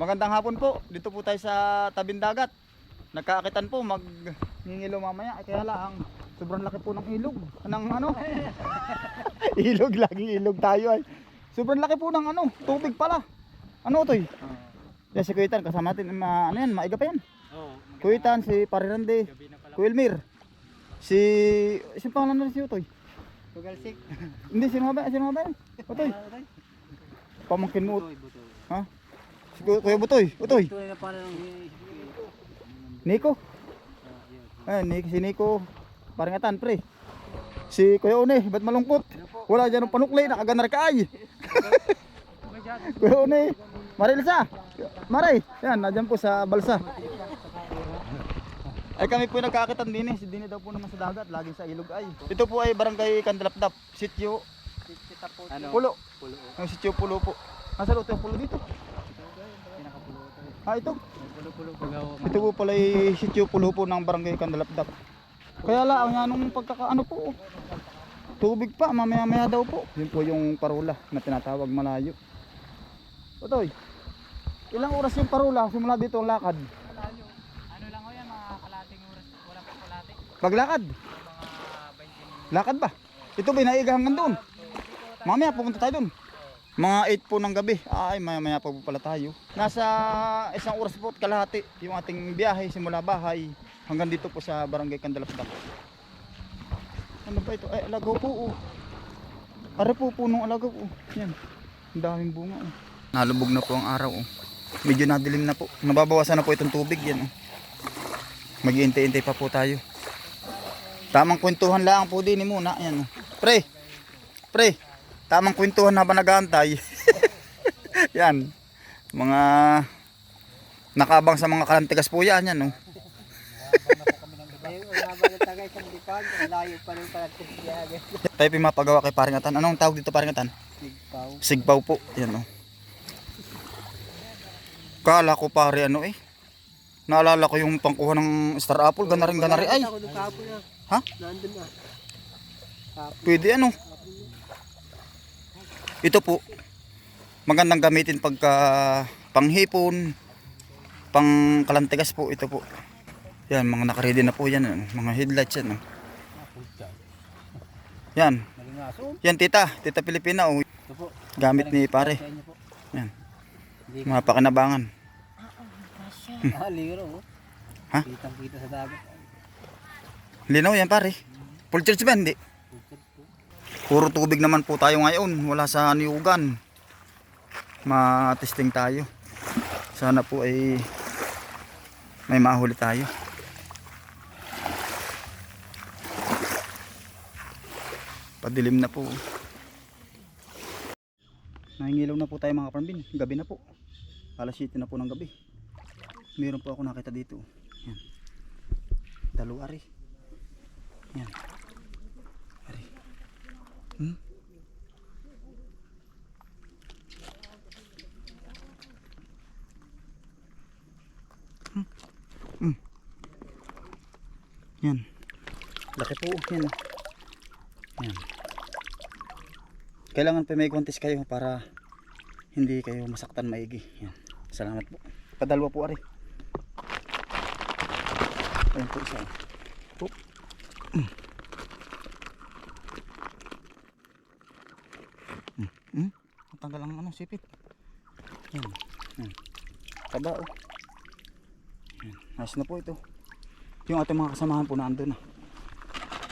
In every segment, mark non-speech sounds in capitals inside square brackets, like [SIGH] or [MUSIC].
Magandang hapon po. Dito po tayo sa tabing dagat. Nagkaakitan po mag ngingilo mamaya. Ay, kaya lang sobrang laki po ng ilog. Ng ano? [LAUGHS] ilog laging ilog tayo ay. Sobrang laki po ng ano, tubig pala. Ano to? Yan si Kuitan kasama natin ma, ano yan, maiga pa yan. Oo. Kuitan si Parirande. Kuilmir. Si si pangalan na rin si Utoy. Tugalsik. Hindi sino ba? Sino ba? yan? Utoy. [LAUGHS] Pamangkin mo. Butoy, butoy. Ha? Si Kuya Butoy. Utoy. Ito na pala ng Nico. Ah, Eh. Nico, si Nico. Paringatan, pre. Si Kuya Une, ba't malungkot? Wala dyan ng panukli, nakaganar ka ay. [LAUGHS] Kuya Une, Marilsa. Maray, yan, nadyan po sa balsa. Ay kami po nagkakakitan din eh. Si Dini daw po naman sa dagat, laging sa ilog ay. Ito po ay barangay Kandalapdap, sityo Kita po. Ano? Pulo. Pulo. Ang sityo Pulo po. Nasa luto yung pulo dito. Pinakapulo. Ah, ito. Ito po pala yung sityo Pulo po ng barangay Kandalapdap. Kaya lang, ang anong pagkakaano po. oh. Tubig pa, mamaya-maya daw po. Yun po yung parula na tinatawag malayo. Otoy, ilang oras yung parula simula dito ang lakad? Ano lang ho yan, mga kalating oras. Wala pa kalate. Paglakad, Mga 20 minutes. lakad ba? Ito ba, naiga hanggang doon. Mamaya pupunta tayo doon. Mga 8 po ng gabi. Ay, maya-maya pa po pala tayo. Nasa isang oras po at kalahati yung ating biyahe simula bahay hanggang dito po sa barangay Kandalapdap. Ano ba ito? Ay, alagaw po. Oh. Are po punong alagaw. Oh. Yan. Ang daming bunga. Oh. Nalubog na po ang araw. Oh. Medyo nadilim na po. Nababawasan na po itong tubig. Yan. Oh. Mag-iintay-intay pa po tayo. Tamang kwentuhan lang po din muna. Yan. Oh. Pre. Pre. Tamang kwentuhan habang nag-aantay. [LAUGHS] yan. Mga nakabang sa mga kalantigas po yan. Yan. Oh. [LAUGHS] Rin. Tayo po yung mapagawa kay Paringatan. Anong tawag dito Paringatan? Sigpaw. Sigpaw po. Yan oh. Kala ko pare ano eh. Naalala ko yung pangkuha ng star apple. Ganaring ganari ay. Ako nung kahapon na. Ha? Pwede ano. Ito po. Magandang gamitin pagka panghipon. Pang kalantigas po. Ito po. Yan. Mga nakaredy na po yan. ano, Mga headlights yan. oh. Yan. Yan tita. Tita Pilipina. Oh. Gamit ni pare. Yan. Mga pakinabangan. Liro. oh. Ha? Linaw yan pare. Full charge ba? Hindi. Puro tubig naman po tayo ngayon. Wala sa niyugan. Ma-testing tayo. Sana po ay may mahuli tayo. Padilim na po. Nahingilaw na po tayo mga kapambin. Gabi na po. Alas 7 na po ng gabi. Meron po ako nakita dito. Yan. Dalawa ari. Yan. Hmm? Hmm. Hmm. Yan. Laki po. Yan. Yan. Kailangan pa may contest kayo para hindi kayo masaktan maigi. Yan. Salamat po. Padalwa po ari. Ayan po isa. Oop. Hmm? Tanggal ang ano, sipit. Yan. Yan. Taba oh. Yan. Ayos na po ito. Yung ating mga kasamahan po na ando na.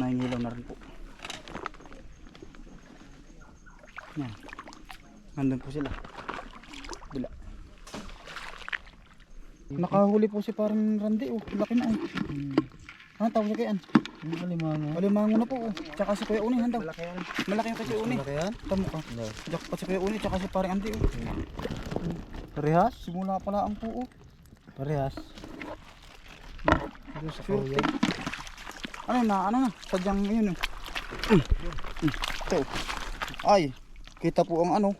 Nahingilaw na rin po. Yan. Nandun po sila. Bila. Nakahuli po si parang Randy oh. Laki na oh. Hmm. Ano tawag niya kayan? Yung alimango. Alimango na po oh. Tsaka si Kuya Uni handa. Malaki yan. Malaki yung Kuya Uni. Malaki yan? Tamo ka. No. Jackpot si Kuya Uni tsaka si parang Andy oh. Parehas? Simula pala ang po oh. Parehas. Sa Sure. kuya. Ano na, ano na, sadyang yun oh. Ito. Ay, kita po ang ano.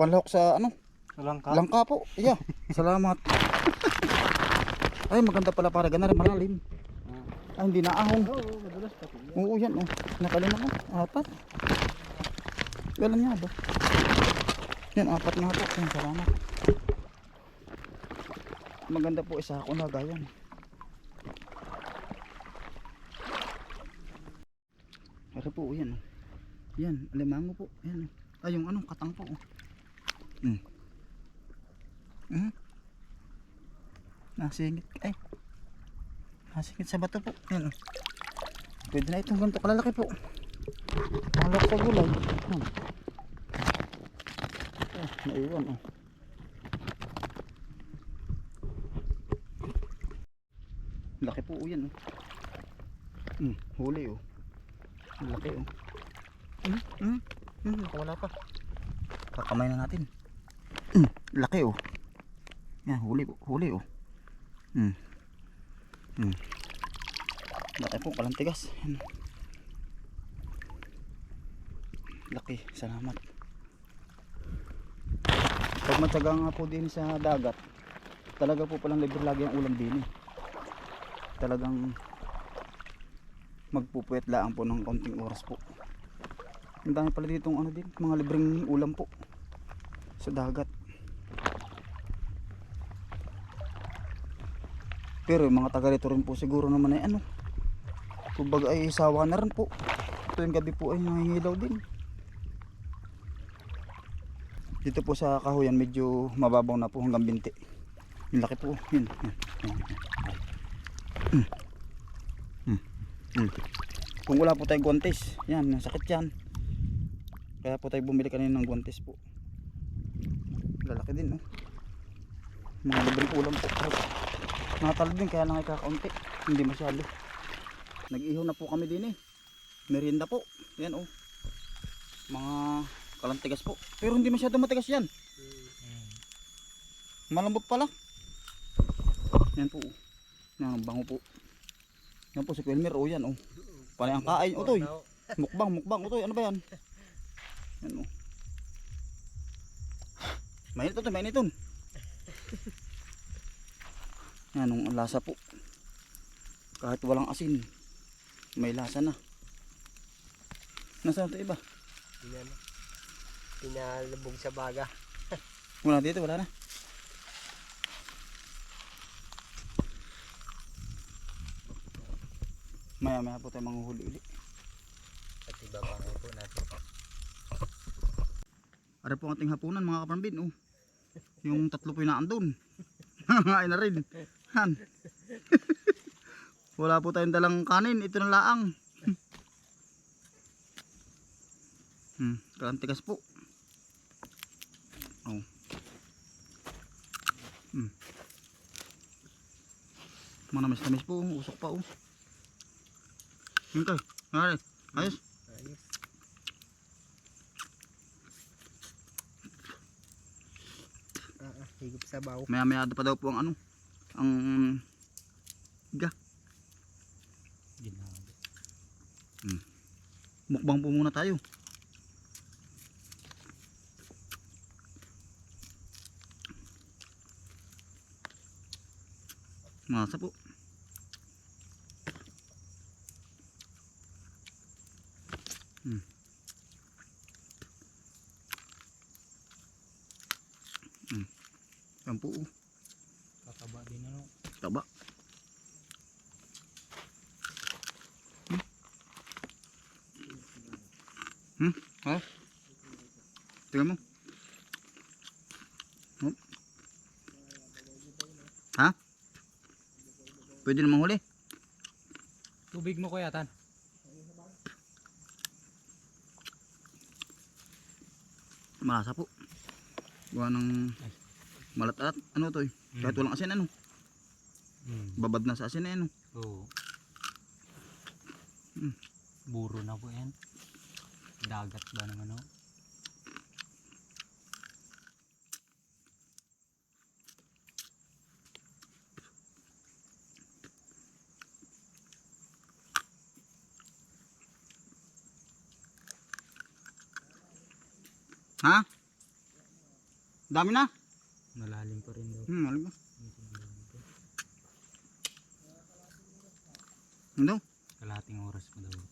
Panlahok sa ano, Walang ka? langka po. Iya, [LAUGHS] salamat. Ay, maganda pala para ganun malalim. Ay, hindi na ahong. Oo, madulas pa po. Oo, yan oh. Nakalima ko. Apat. Kailan nga ba? Yan, apat nga po. Yan, salamat. Maganda po isa ako na gayan. Pero po, yan. oh. Yan, alimango po. Yan. oh. Ay, yung ano, katang po. oh. Hmm. Hmm. Nasingit. Ay. Nasingit sa bato po. Yan. oh. Pwede na itong ganito kalalaki po. Malak sa gulay. Hmm. Oh, naiwan oh. Laki po yan oh. Hmm, huli oh. Laki oh. Hmm, hmm, hmm, nakawala pa. Kakamay na natin. Hmm, laki oh. Yan, huli po, huli oh. Hmm. Hmm. Laki po, walang tigas. Yan. Laki, salamat. Pag matyaga nga po din sa dagat, talaga po palang libre lagi ang ulam din eh. Talagang magpupuwet lang po ng konting oras po. Ang dami pala ditong ano din, mga libreng ulam po sa dagat. Pero yung mga taga rito rin po siguro naman ay ano, kumbaga ay sawa na rin po. Ito yung gabi po ay nangingilaw din. Dito po sa kahuyan medyo mababaw na po hanggang binti. Yung laki po. Yun. Yun. Yun. Mm. Mm. Kung wala po tayong guantes, yan, nasakit yan. Kaya po tayo bumili kanina ng guantes po. Lalaki din, oh. Mga libreng ulam po. Nakatalo din, kaya lang ay kakaunti. Hindi masyado. Nag-ihaw na po kami din eh. Merienda po. Yan, oh. Mga kalantigas po. Pero hindi masyado matigas yan. Malambot pala. Yan po. oh. Yan, ang bango po. Yan po si Quelmer. O yan. Oh. Panay ang kain. Otoy. Mukbang, mukbang. Otoy, ano ba yan? Yan o. Mainit ito, mainit ito. Yan ang lasa po. Kahit walang asin, may lasa na. Nasaan ito iba? Yan. Pinalubog sa baga. [LAUGHS] Wala dito, wala na. Maya maya po tayo manguhuli uli. At iba pa po natin. Ari po ang ating hapunan mga kaparambin. Oh. Yung tatlo po yung naandun. [LAUGHS] Ay na rin. Han. Wala po tayong dalang kanin. Ito na laang. hmm. Karantigas po. Oh. Hmm. Manamis-namis po. Usok pa oh. Yun kayo. Ay, ayos. Ayos. Ah, ah, higop sa baw. Maya maya pa daw po ang ano. Ang ga. Hmm. Mukbang po muna tayo. Masa po. Hmm. Hmm. Yan oh. Kakaba din ano. Taba. Hmm? Hmm? Oh. Tingnan mo. Oh. Ha? Pwede namang huli. Tubig mo kuya tan. Malasa po. Gawa ng malat-alat. Ano to eh? Kahit walang asin ano. Hmm. Babad na sa asin eh ano. Oo. Hmm. Buro na po yan. Dagat ba ng ano? Ha? Dami na? Malalim pa rin daw. Hmm, alam mo. Ano? Kalahating oras pa daw.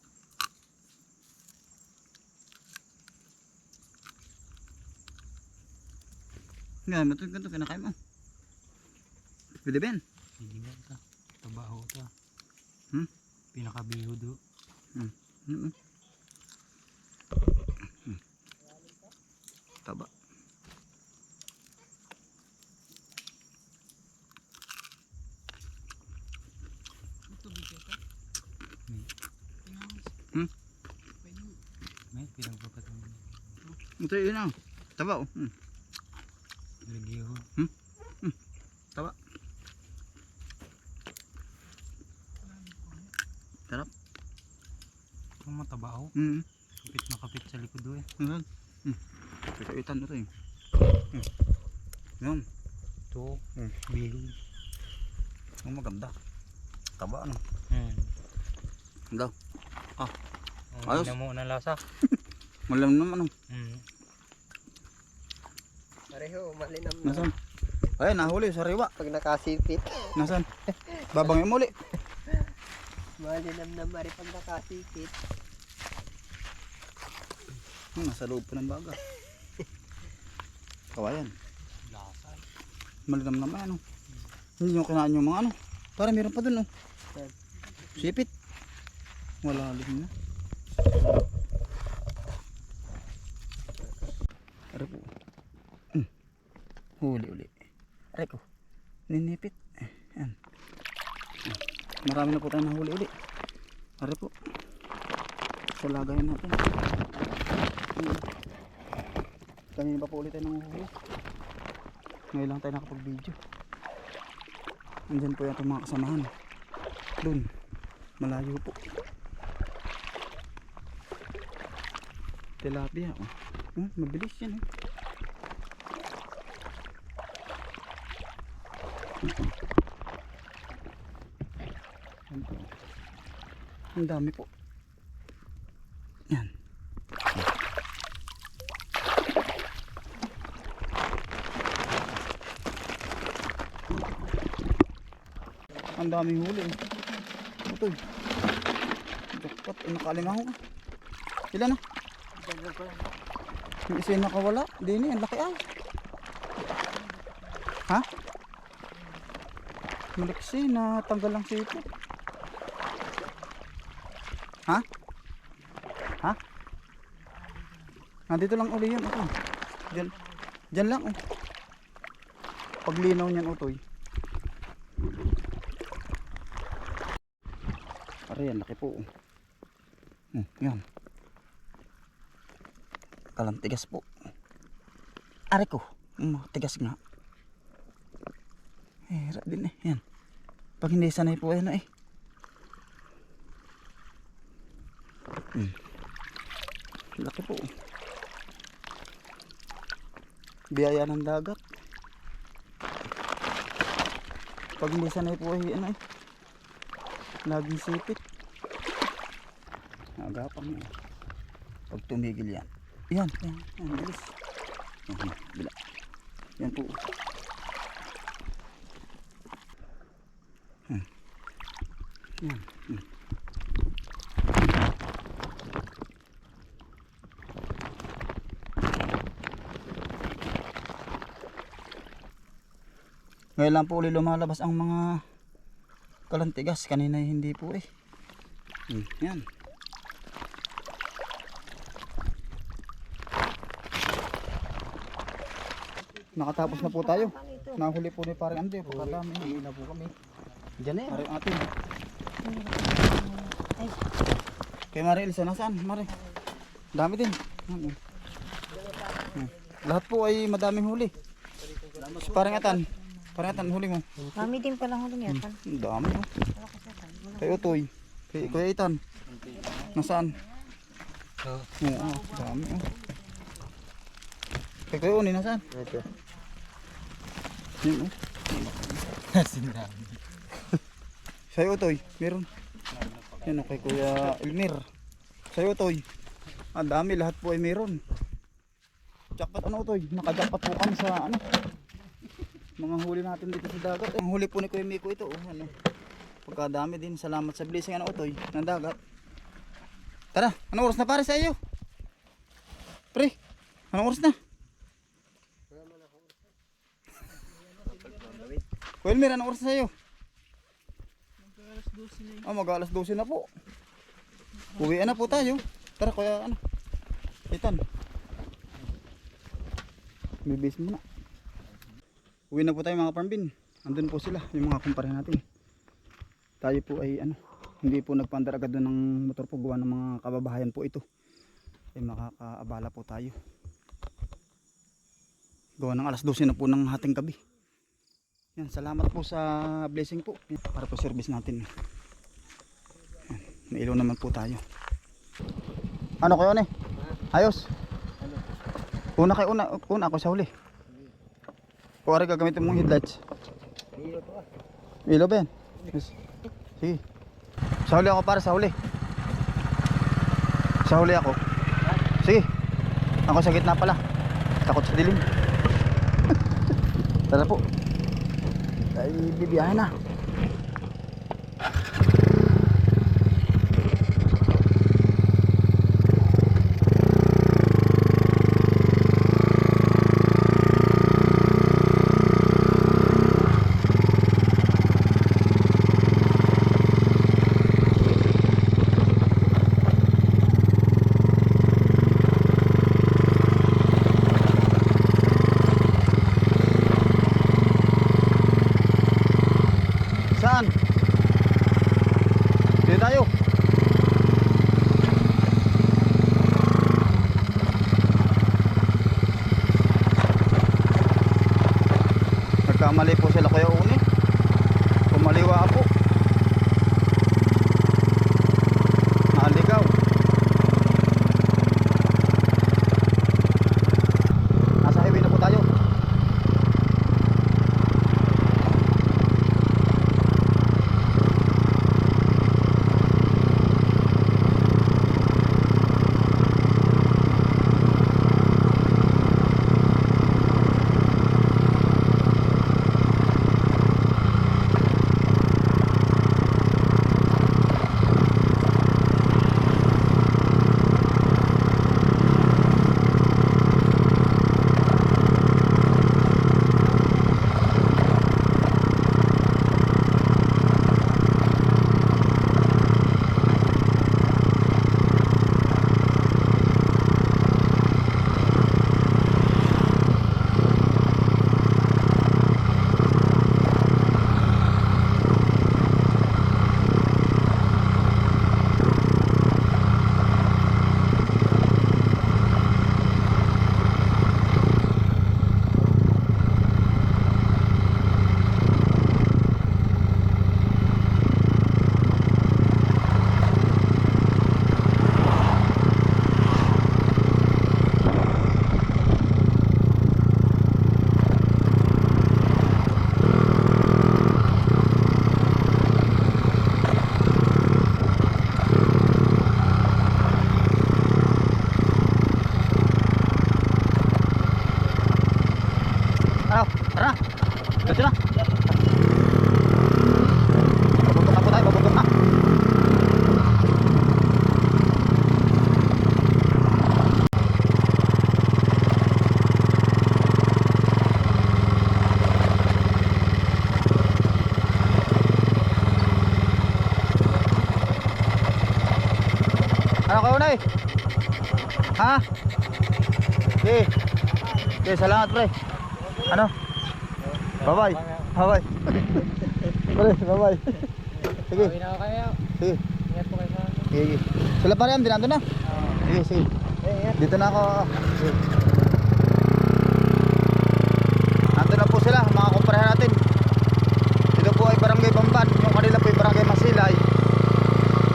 Nga, matulog ka ito, kinakain mo. Pwede ba yan? Hindi nga ito. Tabaho ito. Hmm? Pinakabiho do. Mm -mm. Hmm. Taba. Hmm? May pinagpapatuloy. Ito yun ah. Taba oh. Hmm. Lagiho. Taba. Sarap. Ito matabaho. Hmm. Kapit na kapit sa likod do eh. Kaitan na eh. Hmm. Yan. Ito. Hmm. Ang maganda. Taba ano. Hmm. Daw. Oh, Ayos. Ayos. mo ng lasa. [LAUGHS] Malam naman oh. Hmm. Pareho, malinam na. Nasaan? Ay, nahuli sa riwa. Pag nakasipit, Nasaan? Babangin mo uli. [LAUGHS] malinam na mari pag nakasipit. Hmm, nasa loob pa ng baga. Kawayan. Lasa. Malinam naman ano. Hindi nyo kinain yung mga ano. Para meron pa dun oh. Sipit. Wala rin na. Ari po. Hmm. Huli uli. Ari ko. Ninipit. Yan. Marami na po tayong nahuli uli. Ari po. Sa lagayan natin. Hmm. Kanina pa po ulit tayo nanguhuli. Ngayon lang tayo nakapag-video. Andyan po yung mga kasamahan. Doon. Malayo po. Tilapia. Oh. Oh, mabilis yan. Po. Ang dami po. Ang daming huli. eh. Ito. Jackpot. Eh, nakalimango ka. Ilan na? Yung isa yung nakawala. Hindi na yan. Laki ay. Ha? Maliksi na tanggal lang sipot. Ha? Ha? Nandito lang uli yan. Ito. Diyan, diyan lang. Oh. Paglinaw niyan utoy. Pare yan. Laki po. Hmm, yan. Kalang tigas po. Are ko. Mm, tigas nga. Hirap din eh. Yan. Pag hindi sanay po ano eh. Hmm. Laki po. Biyaya ng dagat. Pag hindi sanay po eh ano eh. Laging sipit. Agapang yan. Pag tumigil yan. Yan, yan, yan, bilis. Yan, bila. Yan po. Hmm. Yan, hmm. Ngayon lang po ulit lumalabas ang mga kalantigas. Kanina hindi po eh. Hmm, yan. Nakatapos na po tayo. Nahuli po ni parang Ande. Pagkadami. Hindi na po kami. Diyan na yan. Mari ang atin. Kay Mari Elsa, nasaan? Mari. Dami din. Eh. Hmm. Lahat po ay madaming huli. Parang atan. Parang atan, huli mo. Mami din pala huling yatan. Ang dami oh. Kay Utoy. Kay Kuya Itan. Nasaan? So, Oo, oh, dami oh. Kay Kuya Uni, nasaan? Ito. Yun oh. sindami. [LAUGHS] Sa'yo Utoy, meron. Yan oh, kay Kuya Elmir. Sa'yo Utoy. Ang dami, lahat po ay meron. Jackpot ano Utoy? Naka-jackpot po kami sa ano. Mga huli natin dito sa dagat. Ang huli po ni Kuya Miko ito. Oh, ano. Pagkadami din. Salamat sa blessing ano Utoy ng dagat. Tara, anong oras na pare sa iyo? Pre, anong oras na? Wilmer, anong oras na sa'yo? Alas 12 na Ah, mag alas 12 na po. Uwi na po tayo. Tara, kuya, ano? Itan. Bibis mo na. Uwi na po tayo mga parmbin. Andun po sila, yung mga kumpare natin. Tayo po ay ano, hindi po nagpandar agad doon ng motor po gawa ng mga kababahayan po ito. Ay makakaabala po tayo. Gawa ng alas 12 na po ng hating gabi. Yan, salamat po sa blessing po. Yan, Para po service natin. Yan, may naman po tayo. Ano kayo ne? Ayos. Una kayo una, una ako sa huli. Kuwari gagamitin mong headlights. Ilaw ba yan? Yes. Sige. Sa huli ako para sa huli. Sa huli ako. Sige. Ako sa gitna pala. Takot sa dilim. [LAUGHS] Tara po. Ay, bibiyahe na. Ano kayo na eh? Ha? Okay. Okay, salamat pre. Ano? Bye-bye. Bye-bye. [LAUGHS] Pre, bye-bye. Sige, na ako kayo. sige. Ingat po kayo sa ano. Sige. Sila pa rin, dinando na. Sige, sige. Eh. Dito na ako. Sige. Nandun na po sila, mga kumparahan natin. Ito po ay barangay Bamban. Yung kanila po ay barangay Masilay.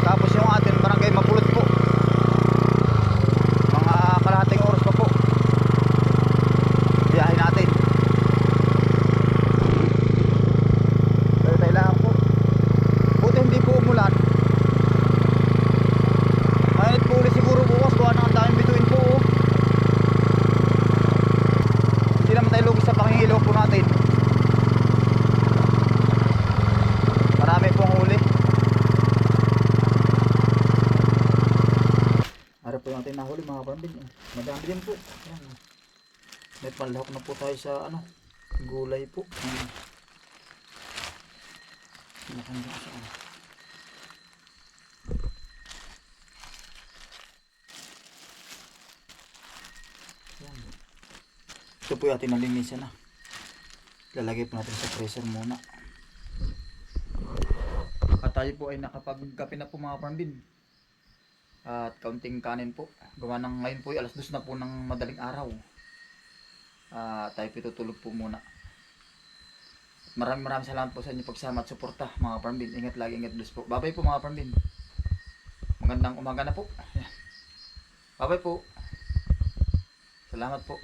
Tapos yung atin, barangay Mapulot po. Mga kalahating oras pa po. Biyahe natin. Tayo tayo lang po. Buti hindi po umulan. Mainit po ulit siguro bukas. Gawa na ang daming bituin po. oh. Hindi naman tayo lugis sa pangingilaw po natin. Marami pong huli. Harap po natin nahuli mga pambin. eh. Madami din po. Yan. oh. May panlahok na po tayo sa ano, gulay po. Yan. Nakangga sa ano. Yan. Ito po yung ating nalinisan na. Lalagay po natin sa freezer muna. At tayo po ay nakapagkape na po mga parmbin. At kaunting kanin po. Gawa ng ngayon po ay alas dos na po ng madaling araw. At tayo po tutulog po muna. Maraming maraming salamat po sa inyo pagsama at suporta mga parmbin. Ingat lagi, ingat bless po. Bye-bye po mga parmbin. Magandang umaga na po. Bye-bye po. Salamat po.